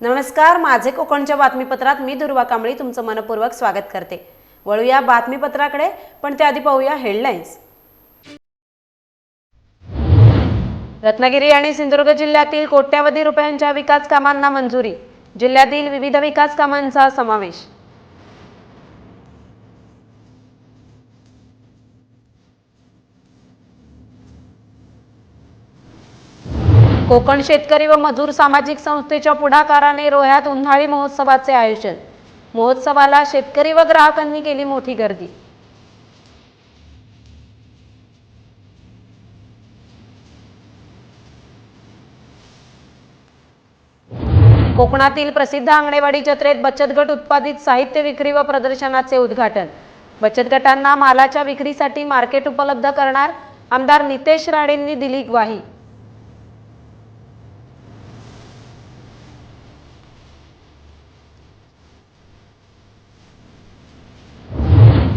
नमस्कार माझे कोकणच्या बातमीपत्रात मी दुर्वा कांबळी तुमचं मनपूर्वक स्वागत करते. वळूया बातमीपत्राकडे पण त्याआधी पाहूया हेडलाईन्स रत्नागिरी आणि सिंधुदुर्ग जिल्ह्यातील कोट्यावधी रुपयांच्या विकास कामांना मंजुरी जिल्ह्यातील विविध विकास कामांचा समावेश. कोकण शेतकरी व मजूर सामाजिक संस्थेच्या पुढाकाराने रोह्यात उन्हाळी महोत्सवाचे आयोजन. महोत्सवाला शेतकरी व ग्राहकांनी केली मोठी गर्दी. कोकणातील प्रसिद्ध आंगणेवाडी जत्रेत बचत गट उत्पादित साहित्य विक्री व प्रदर्शनाचे उद्घाटन. बचत गटांना मालाच्या विक्रीसाठी मार्केट उपलब्ध करणार आमदार नितेश राणेंनी दिली ग्वाही.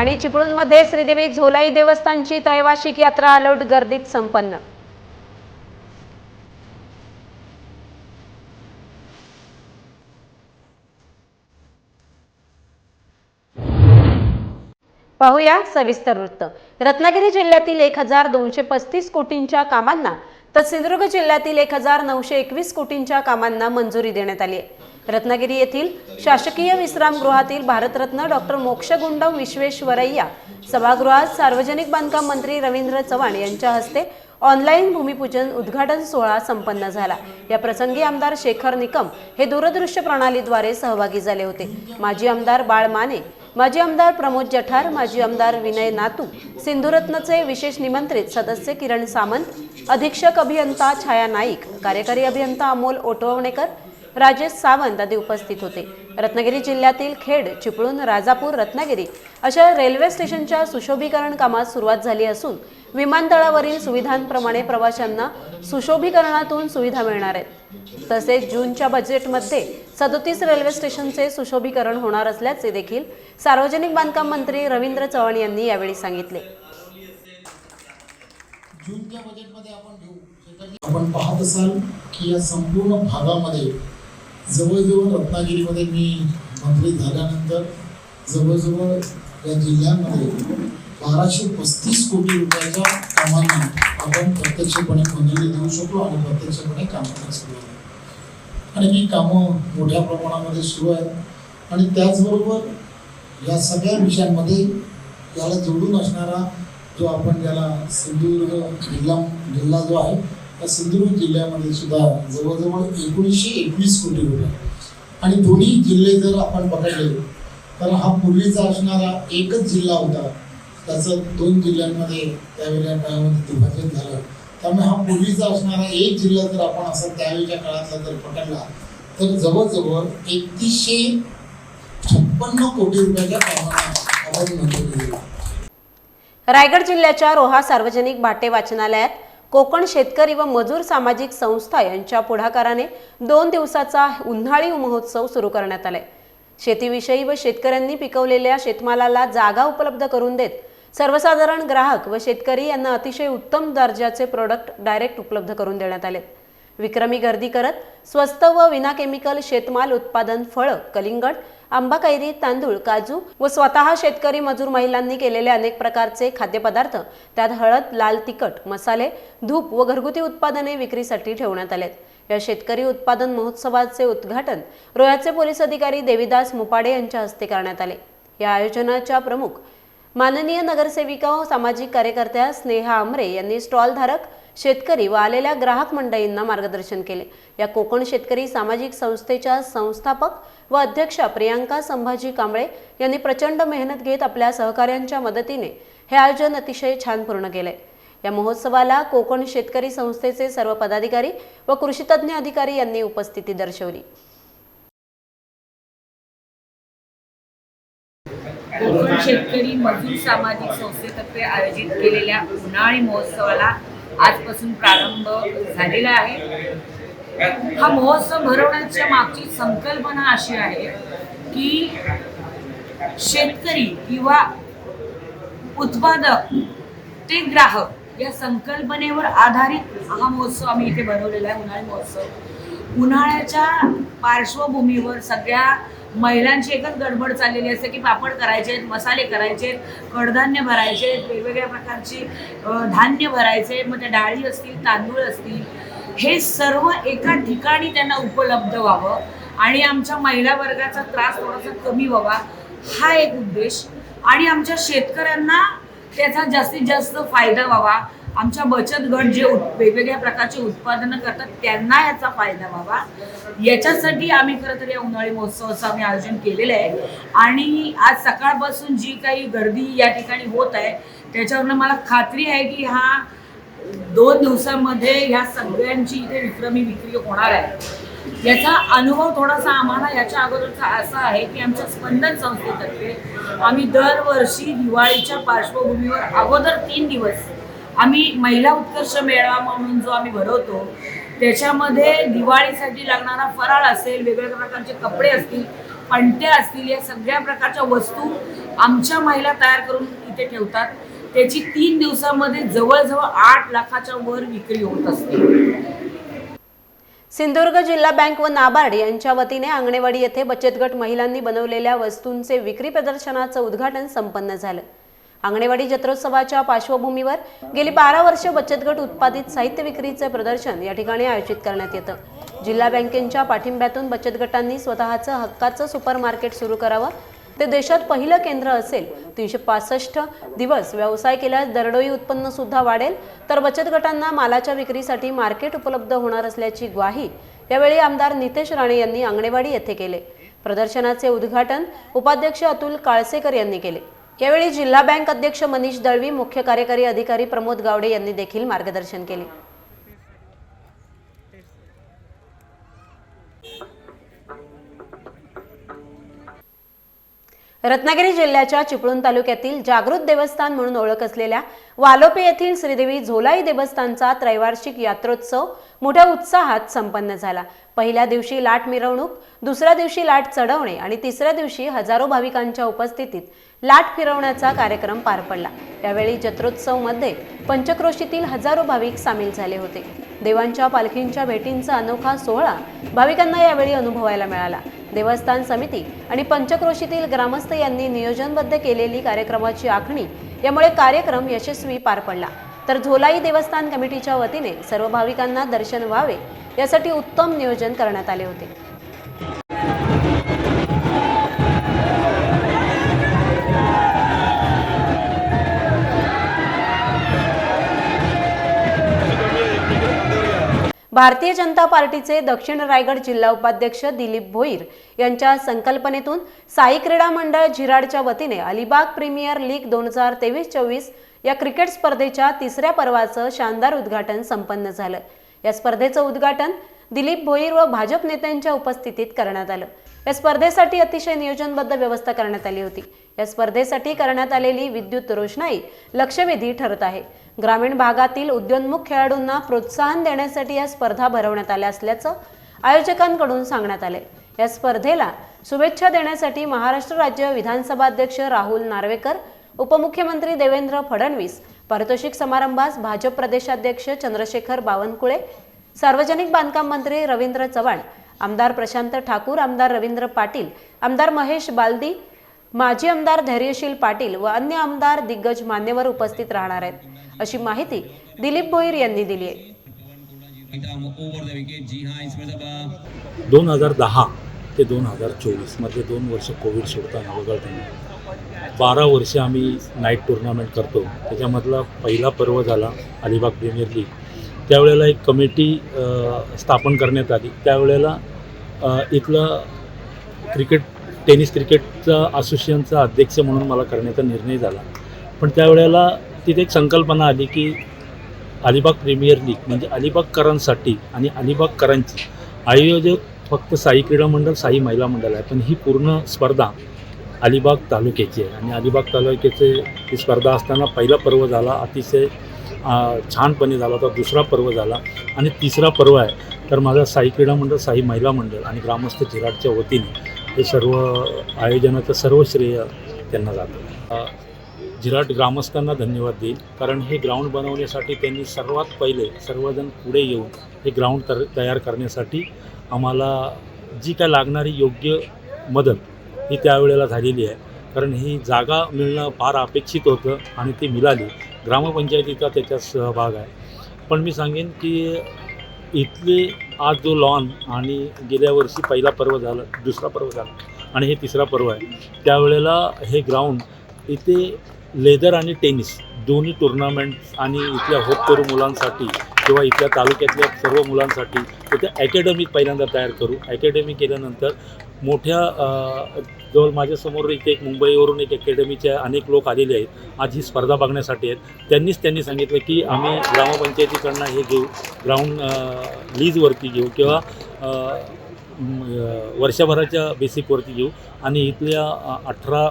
आणि चिपळूणमध्ये श्रीदेवी झोलाई देवस्थानची त्रैवार्षिक यात्रा अलोट गर्दीत संपन्न. पाहूया सविस्तर वृत्त. रत्नागिरी जिल्ह्यातील एक हजार दोनशे पस्तीस कोटींच्या कामांना तर सिंधुदुर्ग जिल्ह्यातील एक हजार नऊशे एकवीस कोटींच्या कामांना मंजुरी देण्यात आली आहे. रत्नागिरी येथील शासकीय विश्रामगृहातील भारतरत्न डॉक्टर मोक्षगुंडम विश्वेश्वरय्या सभागृहात सार्वजनिक बांधकाम मंत्री रवींद्र चव्हाण यांच्या हस्ते ऑनलाईन भूमिपूजन उद्घाटन सोहळा संपन्न झाला. या प्रसंगी आमदार शेखर निकम हे दूरदृश्य प्रणालीद्वारे सहभागी झाले होते. माजी आमदार बाळ माने माजी आमदार प्रमोद जठार माजी आमदार विनय नातू सिंधुरत्नचे विशेष निमंत्रित सदस्य किरण सामंत अधीक्षक अभियंता छाया नाईक कार्यकारी अभियंता अमोल ओटवणेकर राजेश सावंत आदी उपस्थित होते. रत्नागिरी जिल्ह्यातील खेड चिपळूण राजापूर रत्नागिरी अशा रेल्वे स्टेशनच्या सुशोभीकरण कामात सुरुवात झाली असून विमानतळावरील सुविधांप्रमाणे प्रवाशांना सुशोभीकरणातून सुविधा मिळणार आहेत. तसेच जूनच्या बजेटमध्ये सदोतीस रेल्वे स्टेशनचे सुशोभीकरण होणार असल्याचे देखील सार्वजनिक बांधकाम मंत्री रवींद्र चव्हाण यांनी यावेळी सांगितले. जूनच्या बजेटमध्ये आपण घेऊ. आपण पाहत असाल की या संपूर्ण भागामध्ये जवळजवळ रत्नागिरीमध्ये मी मंत्री झाल्यानंतर जवळजवळ या जिल्ह्यामध्ये बाराशे पस्तीस कोटी रुपयाच्या कामांना आपण प्रत्यक्षपणे मंजुरी देऊ शकलो आणि प्रत्यक्षपणे कामांना सुरुवात आणि ही कामं मोठ्या प्रमाणामध्ये सुरू आहेत. आणि त्याचबरोबर या सगळ्या विषयांमध्ये याला जोडून असणारा जो आपण ज्याला सिंधुदुर्ग जिल्हा जिल्हा जो आहे या सिंधुदुर्ग जिल्ह्यामध्ये सुद्धा जवळजवळ एकोणीसशे एकवीस कोटी रुपये आणि दोन्ही जिल्हे जर आपण बघितले तर हा पूर्वीचा असणारा एकच जिल्हा होता. त्याचं दोन जिल्ह्यांमध्ये त्यावेळेला काळामध्ये विभाजन झालं. त्यामुळे हा पूर्वीचा असणारा एक जिल्हा जर आपण असं त्यावेळेच्या काळातला जर पकडला तर जवळजवळ एकतीसशे छप्पन्न कोटी रुपयाच्या प्रमाणात आपण रायगड जिल्ह्याच्या रोहा सार्वजनिक भाटे वाचनालयात कोकण शेतकरी व मजूर सामाजिक संस्था यांच्या पुढाकाराने दोन दिवसाचा उन्हाळी महोत्सव सुरू करण्यात आलाय. शेतीविषयी व शेतकऱ्यांनी पिकवलेल्या शेतमालाला जागा उपलब्ध करून देत सर्वसाधारण ग्राहक व शेतकरी यांना अतिशय उत्तम दर्जाचे प्रोडक्ट डायरेक्ट उपलब्ध करून देण्यात आले विक्रमी गर्दी करत स्वस्त व विना केमिकल शेतमाल उत्पादन फळं कलिंगड आंबा कैरी तांदूळ काजू व स्वतः शेतकरी मजूर महिलांनी केलेले अनेक प्रकारचे खाद्यपदार्थ. त्यात हळद लाल तिखट मसाले धूप व घरगुती उत्पादने विक्रीसाठी ठेवण्यात आलेत. या शेतकरी उत्पादन महोत्सवाचे उद्घाटन रोह्याचे पोलीस अधिकारी देविदास मुपाडे यांच्या हस्ते करण्यात आले. या आयोजनाच्या प्रमुख माननीय नगरसेविका व सामाजिक कार्यकर्त्या स्नेहा आमरे यांनी स्टॉलधारक शेतकरी व आलेल्या ग्राहक मंडळींना मार्गदर्शन केले. या कोकण शेतकरी सामाजिक संस्थेच्या संस्थापक व अध्यक्षा प्रियांका संभाजी कांबळे यांनी प्रचंड मेहनत घेत आपल्या सहकाऱ्यांच्या मदतीने हे आयोजन अतिशय छान पूर्ण केले. या महोत्सवाला कोकण शेतकरी संस्थेचे सर्व पदाधिकारी व कृषीतज्ञ अधिकारी यांनी उपस्थिती दर्शवली. कोकण शेतकरी मजूर सामाजिक संस्थेतर्फे आयोजित केलेल्या उन्हाळी महोत्सवाला आजपासून प्रारंभ झालेला आहे. हा महोत्सव भरवण्याच्या मागची संकल्पना अशी आहे की शेतकरी किंवा उत्पादक ते ग्राहक या संकल्पनेवर आधारित हा महोत्सव आम्ही इथे बनवलेला आहे उन्हाळी महोत्सव. उन्हाळ्याच्या पार्श्वभूमीवर सगळ्या महिलांची एकच गडबड चाललेली असते की पापड करायचे आहेत मसाले करायचे आहेत कडधान्य भरायचे आहेत वेगवेगळ्या प्रकारची धान्य भरायचे मग त्या डाळी असतील तांदूळ असतील. हे सर्व एका ठिकाणी त्यांना उपलब्ध व्हावं आणि आमच्या महिला वर्गाचा त्रास थोडासा कमी व्हावा हा एक उद्देश. आणि आमच्या शेतकऱ्यांना त्याचा जास्तीत जास्त फायदा व्हावा. आमच्या बचत गट जे वेगवेगळ्या प्रकारचे उत्पादनं करतात त्यांना याचा फायदा व्हावा. याच्यासाठी आम्ही खरं तर या उन्हाळी महोत्सवाचं आम्ही आयोजन केलेलं आहे. आणि आज सकाळपासून जी काही गर्दी या ठिकाणी होत आहे त्याच्यावरनं मला खात्री आहे की हा दोन दिवसामध्ये ह्या सगळ्यांची इथे विक्रमी विक्री होणार आहे. याचा अनुभव थोडासा आम्हाला याच्या अगोदरचा असा आहे की आमच्या स्पंदन संस्थेतर्फे आम्ही दरवर्षी दिवाळीच्या पार्श्वभूमीवर अगोदर तीन दिवस आम्ही महिला उत्कर्ष मेळावा म्हणून जो आम्ही भरवतो त्याच्यामध्ये दिवाळीसाठी लागणारा फराळ असेल वेगवेगळ्या प्रकारचे कपडे असतील पणत्या असतील या सगळ्या प्रकारच्या वस्तू आमच्या महिला तयार करून इथे ठेवतात. त्याची तीन दिवसामध्ये जवळजवळ आठ लाखाच्या वर विक्री होत असते. सिंधुदुर्ग जिल्हा बँक व नाबार्ड यांच्या वतीने आंगणेवाडी येथे बचत गट महिलांनी बनवलेल्या वस्तूंचे विक्री प्रदर्शनाचं उद्घाटन संपन्न झालं. आंगणेवाडी जत्रोत्सवाच्या पार्श्वभूमीवर गेली बारा वर्ष बचत गट उत्पादित साहित्य विक्रीचे प्रदर्शन या ठिकाणी आयोजित करण्यात येतं. जिल्हा बँकेच्या पाठिंब्यातून बचत गटांनी स्वतःचं हक्काचं सुपर मार्केट सुरू करावं. ते देशात पहिलं केंद्र असेल. तीनशे पासष्ट दिवस व्यवसाय केल्यास दरडोई उत्पन्न सुद्धा वाढेल. तर बचत गटांना मालाच्या विक्रीसाठी मार्केट उपलब्ध होणार असल्याची ग्वाही यावेळी आमदार नितेश राणे यांनी आंगणेवाडी येथे केले. प्रदर्शनाचे उद्घाटन उपाध्यक्ष अतुल काळसेकर यांनी केले. यावेळी जिल्हा बँक अध्यक्ष मनीष दळवी मुख्य कार्यकारी अधिकारी प्रमोद गावडे यांनी देखील मार्गदर्शन केले. रत्नागिरी जिल्ह्याच्या चिपळूण तालुक्यातील जागृत देवस्थान म्हणून ओळख असलेल्या वालोपे येथील श्रीदेवी झोलाई देवस्थानचा त्रैवार्षिक यात्रोत्सव मोठ्या उत्साहात संपन्न झाला. पहिल्या दिवशी लाट मिरवणूक दुसऱ्या दिवशी लाट चढवणे आणि तिसऱ्या दिवशी हजारो भाविकांच्या उपस्थितीत लाट फिरवण्याचा कार्यक्रम पार पडला. यावेळी जत्रोत्सवमध्ये पंचक्रोशीतील हजारो भाविक सामील झाले होते. देवांच्या पालखींच्या भेटींचा अनोखा सोहळा भाविकांना यावेळी अनुभवायला मिळाला. देवस्थान समिती आणि पंचक्रोशीतील ग्रामस्थ यांनी नियोजनबद्ध केलेली कार्यक्रमाची आखणी. यामुळे कार्यक्रम यशस्वी पार पडला. तर झोलाई देवस्थान कमिटीच्या वतीने सर्व भाविकांना दर्शन व्हावे यासाठी उत्तम नियोजन करण्यात आले होते. भारतीय जनता पार्टीचे दक्षिण रायगड जिल्हा उपाध्यक्ष दिलीप भोईर यांच्या संकल्पनेतून साई क्रीडा मंडळ झिराडच्या वतीने अलिबाग प्रीमियर लीग दोन हजार तेवीस चोवीस या क्रिकेट स्पर्धेच्या तिसऱ्या पर्वाचं शानदार उद्घाटन संपन्न झालं. या स्पर्धेचं उद्घाटन दिलीप भोईर व भाजप नेत्यांच्या उपस्थितीत करण्यात आलं. या स्पर्धेसाठी अतिशय नियोजनबद्ध व्यवस्था करण्यात आली होती. या स्पर्धेसाठी करण्यात आलेली विद्युत रोषणाई लक्षवेधी ठरत आहे. ग्रामीण भागातील उद्योन्मुख खेळाडूंना प्रोत्साहन देण्यासाठी या स्पर्धा भरवण्यात आल्या असल्याचं आयोजकांकडून सांगण्यात आले या स्पर्धेला शुभेच्छा देण्यासाठी महाराष्ट्र राज्य विधानसभा अध्यक्ष राहुल नार्वेकर उपमुख्यमंत्री देवेंद्र फडणवीस पारितोषिक समारंभास भाजप प्रदेशाध्यक्ष चंद्रशेखर बावनकुळे सार्वजनिक बांधकाम मंत्री रवींद्र चव्हाण आमदार प्रशांत ठाकूर आमदार रवींद्र पाटील आमदार महेश बालदी माजी आमदार धैर्यशील पाटील व अन्य आमदार दिग्गज मान्यवर उपस्थित राहणार आहेत. अशी माहिती दिलीप भोईर यांनी दिली आहे. दोन हजार दहा ते दोन हजार चोवीसमध्ये दोन वर्ष कोविड सोडताना वगळताना बारा वर्ष आम्ही नाईट टुर्नामेंट करतो. त्याच्यामधला पहिला पर्व झाला अलिबाग प्रीमियर लीग. त्यावेळेला एक कमिटी स्थापन करण्यात आली. त्यावेळेला इथलं क्रिकेट टेनिस क्रिकेटचा असोसिएशनचा अध्यक्ष म्हणून मला करण्याचा निर्णय झाला. पण त्यावेळेला तिथे एक संकल्पना आली की अलिबाग प्रीमियर लीग म्हणजे अलिबागकरांसाठी आणि अलिबागकरांची आयोजक फक्त साई क्रीडा मंडळ साई महिला मंडळ आहे. पण ही पूर्ण स्पर्धा अलिबाग तालुक्याची आहे. आणि अलिबाग तालुक्याचे ही स्पर्धा असताना पहिला पर्व झाला अतिशय छानपणे झाला होता दुसरा पर्व झाला. आणि तिसरा पर्व आहे तर माझा साई क्रीडा मंडळ साई महिला मंडळ आणि ग्रामस्थ झिराटच्या वतीने हे सर्व आयोजनाचं सर्व श्रेय त्यांना जातं. जिराट ग्रामस्थांना धन्यवाद देईल कारण हे ग्राउंड बनवण्यासाठी त्यांनी सर्वात पहिले सर्वजण पुढे येऊन हे ग्राउंड तर तयार करण्यासाठी आम्हाला जी काय लागणारी योग्य मदत ही त्यावेळेला झालेली आहे. कारण ही जागा मिळणं फार अपेक्षित होतं आणि ती मिळाली. ग्रामपंचायतीचा त्याच्यात सहभाग आहे. पण मी सांगेन की इथले आज जो लॉन आणि गेल्या वर्षी पहिला पर्व झाला दुसरा पर्व झाला आणि हे तिसरा पर्व आहे. त्यावेळेला हे ग्राउंड इथे लेदर आणि टेनिस दोन्ही टुर्नामेंट्स आणि इथल्या होतकरू मुलांसाठी किंवा इथल्या तालुक्यातल्या सर्व मुलांसाठी तिथे अकॅडमी पहिल्यांदा तयार करू. अकॅडमी केल्यानंतर मोठ्या जवळ माझ्यासमोर इथे एक मुंबईवरून एक अकॅडमीचे अनेक लोक आलेले आहेत. आज ही स्पर्धा बघण्यासाठी आहेत. त्यांनीच त्यांनी सांगितलं की आम्ही ग्रामपंचायतीकडनं हे घेऊ ग्राउंड लीजवरती घेऊ किंवा वर्षभराच्या बेसिकवरती घेऊ. आणि इथल्या अठरा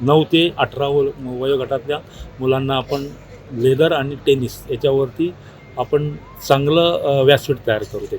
नऊ ते अठरा व वयोगटातल्या मुलांना आपण लेदर आणि टेनिस याच्यावरती आपण चांगलं व्यासपीठ तयार करू ते